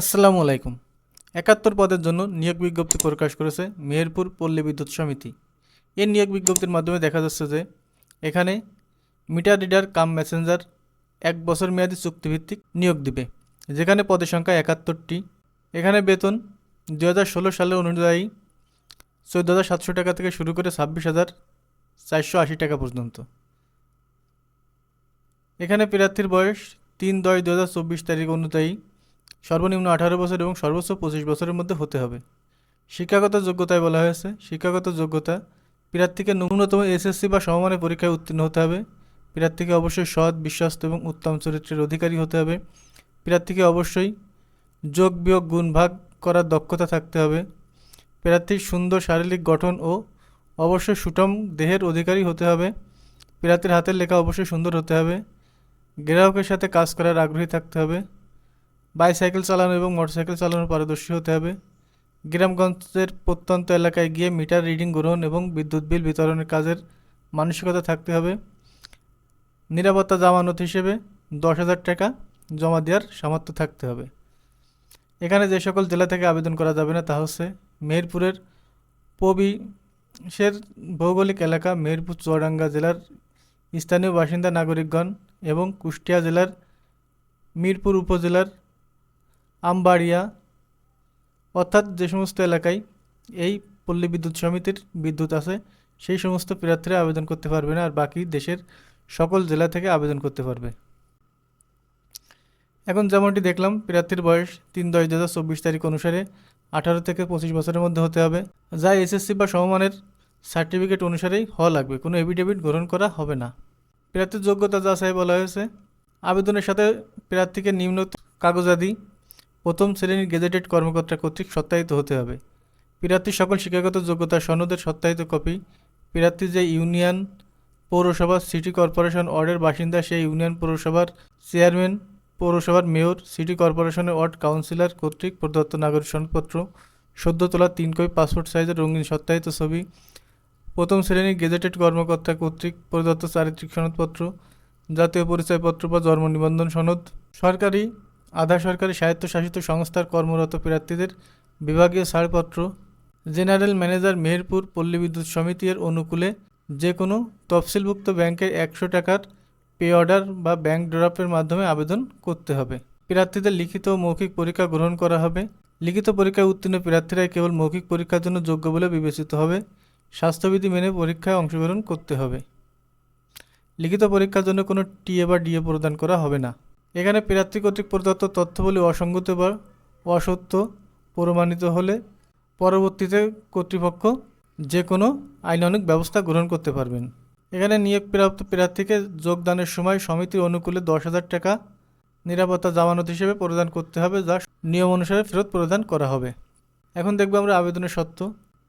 আসসালামু আলাইকুম। একাত্তর পদের জন্য নিয়োগ বিজ্ঞপ্তি প্রকাশ করেছে মেহেরপুর পল্লী বিদ্যুৎ সমিতি। এই নিয়োগ বিজ্ঞপ্তির মাধ্যমে দেখা যাচ্ছে যে, এখানে মিটার রিডার, কাম মেসেঞ্জার এক বছর মেয়াদী চুক্তিভিত্তিক নিয়োগ দিবে, যেখানে পদের সংখ্যা একাত্তরটি। এখানে বেতন দু হাজার ষোলো সালের অনুযায়ী চোদ্দ হাজার সাতশো টাকা থেকে শুরু করে ছাব্বিশ হাজার চারশো আশি টাকা পর্যন্ত। এখানে প্রার্থীর বয়স তিন দশ দু হাজার চব্বিশ তারিখ অনুযায়ী সর্বনিম্ন আঠারো বছর এবং সর্বোচ্চ পঁচিশ বছরের মধ্যে হতে হবে। শিক্ষাগত যোগ্যতায় বলা হয়েছে, শিক্ষাগত যোগ্যতা প্রার্থীকে ন্যূনতম এসএসসি বা সমমানের পরীক্ষায় উত্তীর্ণ হতে হবে। প্রার্থীকে অবশ্যই সৎ, বিশ্বস্ত এবং উত্তম চরিত্রের অধিকারী হতে হবে। প্রার্থীকে অবশ্যই যোগ বিয়োগ গুণ ভাগ করার দক্ষতা থাকতে হবে। প্রার্থীর সুন্দর শারীরিক গঠন ও অবশ্যই সুটম দেহের অধিকারী হতে হবে। প্রার্থীর হাতের লেখা অবশ্যই সুন্দর হতে হবে। গ্রাহকের সাথে কাজ করার আগ্রহী থাকতে হবে। বাইসাইকেল চালানো এবং মোটরসাইকেল চালানোর পারদর্শী হতে হবে। গ্রামগঞ্জের প্রত্যন্ত এলাকায় গিয়ে মিটার, রিডিং, গ্রহণ এবং বিদ্যুৎ বিল বিতরণের কাজের মানসিকতা থাকতে হবে। নিরাপত্তা জামানত হিসেবে দশ হাজার টাকা জমা দেওয়ার সামর্থ্য থাকতে হবে। এখানে যে সকল জেলা থেকে আবেদন করা যাবে না তা হচ্ছে মেহেরপুরের পবিশের ভৌগোলিক এলাকা মেহেরপুর চুয়াডাঙ্গা জেলার স্থানীয় বাসিন্দা নাগরিকগণ এবং কুষ্টিয়া জেলার মিরপুর উপজেলার আমবাড়িয়া, অর্থাৎ যে সমস্ত এলাকায় এই পল্লী বিদ্যুৎ সমিতির বিদ্যুৎ আছে, সেই সমস্ত প্রার্থীরা আবেদন করতে পারবে না, আর বাকি দেশের সকল জেলা থেকে আবেদন করতে পারবে। এখন যেমনটি দেখলাম, প্রার্থীর বয়স তিন দশ দু চব্বিশ তারিখ অনুসারে আঠারো থেকে পঁচিশ বছরের মধ্যে হতে হবে। যা এসএসসি বা সমমানের সার্টিফিকেট অনুসারেই হওয়া লাগবে, কোনো এভিডেভিট গ্রহণ করা হবে না। প্রার্থীর যোগ্যতা যা যাচাই বলা হয়েছে। আবেদনের সাথে প্রার্থীকে নিম্ন কাগজাদি প্রথম শ্রেণির গেজেটেড কর্মকর্তা কর্তৃক সত্যায়িত হতে হবে। প্রার্থীর সকল শিক্ষাগত যোগ্যতা সনদের সত্যায়িত কপি। প্রার্থী যে ইউনিয়ন পৌরসভা, সিটি কর্পোরেশন ওয়ার্ডের বাসিন্দা, সেই ইউনিয়ন পৌরসভার চেয়ারম্যান, পৌরসভার মেয়র, সিটি কর্পোরেশনের ওয়ার্ড কাউন্সিলর কর্তৃক প্রদত্ত নাগরিক সনদপত্র সদ্য তোলা তিন কপি, পাসপোর্ট সাইজের রঙিন সত্যায়িত ছবি, প্রথম শ্রেণির গেজেটেড কর্মকর্তা কর্তৃক প্রদত্ত চারিত্রিক সনদপত্র, জাতীয় পরিচয়পত্র বা জন্ম নিবন্ধন সনদ, সরকারি আধা সরকারি স্বায়ত্তশাসিত সংস্থার কর্মরত প্রার্থীদের বিভাগীয় ছাড়পত্র, জেনারেল ম্যানেজার মেহেরপুর পল্লী বিদ্যুৎ সমিতির অনুকূলে যে কোনো তফসিলভুক্ত ব্যাংকের একশো টাকার পে অর্ডার বা ব্যাংক ড্রাফের মাধ্যমে আবেদন করতে হবে। প্রার্থীদের লিখিত ও মৌখিক পরীক্ষা গ্রহণ করা হবে। লিখিত পরীক্ষায় উত্তীর্ণ প্রার্থীরাই কেবল মৌখিক পরীক্ষার জন্য যোগ্য বলে বিবেচিত হবে। স্বাস্থ্যবিধি মেনে পরীক্ষায় অংশগ্রহণ করতে হবে। লিখিত পরীক্ষার জন্য কোনো টিএ বা ডিএ প্রদান করা হবে না। এখানে প্রার্থী কর্তৃক প্রদত্ত তথ্যগুলি অসঙ্গত বা অসত্য প্রমাণিত হলে পরবর্তীতে কর্তৃপক্ষ যে কোনো আইনানুগ ব্যবস্থা গ্রহণ করতে পারবেন। এখানে নিয়োগপ্রাপ্ত প্রার্থীকে যোগদানের সময় সমিতির অনুকূলে দশ হাজার টাকা নিরাপত্তা জামানত হিসেবে প্রদান করতে হবে যা নিয়ম অনুসারে ফেরত প্রদান করা হবে। এখন দেখব আমরা আবেদনের সত্য।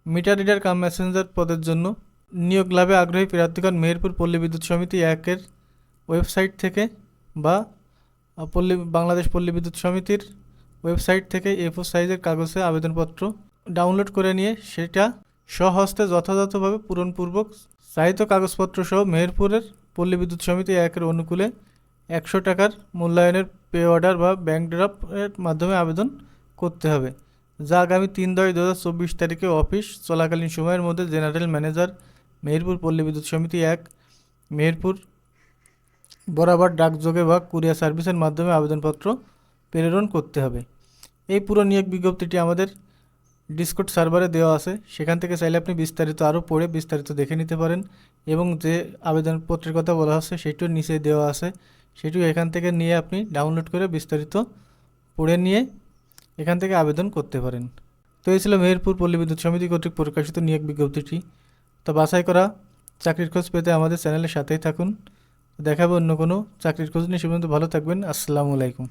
মিটার রিডার কাম মেসেঞ্জার পদের জন্য নিয়োগ লাভে আগ্রহী প্রার্থীগণ মেহেরপুর পল্লী বিদ্যুৎ সমিতি একের ওয়েবসাইট থেকে বা পল্লী, বাংলাদেশ পল্লী বিদ্যুৎ সমিতির ওয়েবসাইট থেকে এ ফোর সাইজের কাগজে আবেদনপত্র ডাউনলোড করে নিয়ে সেটা স্বহস্তে যথাযথভাবে পূরণপূর্বক চাহিত কাগজপত্র সহ মেহেরপুরের পল্লী বিদ্যুৎ সমিতি একের অনুকূলে একশো টাকার মূল্যায়নের পে অর্ডার বা ব্যাংক ড্রাফটের মাধ্যমে আবেদন করতে হবে। যা আগামী তিন দশ দু হাজার চব্বিশ তারিখে অফিস চলাকালীন সময়ের মধ্যে জেনারেল ম্যানেজার মেহেরপুর পল্লী বিদ্যুৎ সমিতি এক, মেহেরপুর বরাবর ডাকযোগে বা কুরিয়ার সার্ভিসের মাধ্যমে আবেদনপত্র প্রেরণ করতে হবে। এই পুরো নিয়োগ বিজ্ঞপ্তিটি আমাদের ডিসকোড সার্ভারে দেওয়া আছে। সেখান থেকে চাইলে আপনি বিস্তারিত আরও পড়ে বিস্তারিত দেখে নিতে পারেন এবং যে আবেদনপত্রের কথা বলা হচ্ছে সেটিও নিচে দেওয়া আছে। সেটিও এখান থেকে নিয়ে আপনি ডাউনলোড করে বিস্তারিত পড়ে নিয়ে এখান থেকে আবেদন করতে পারেন। তো এই ছিল মেহেরপুর পল্লী বিদ্যুৎ সমিতি কর্তৃক প্রকাশিত নিয়োগ বিজ্ঞপ্তিটি। তো বাছাই করা চাকরির খোঁজ পেতে আমাদের চ্যানেলের সাথেই থাকুন। দেখাবো অন্য কোনো চাকরির খোঁজ নিয়ে। সে পর্যন্ত ভালো থাকবেন। আসসালামু আলাইকুম।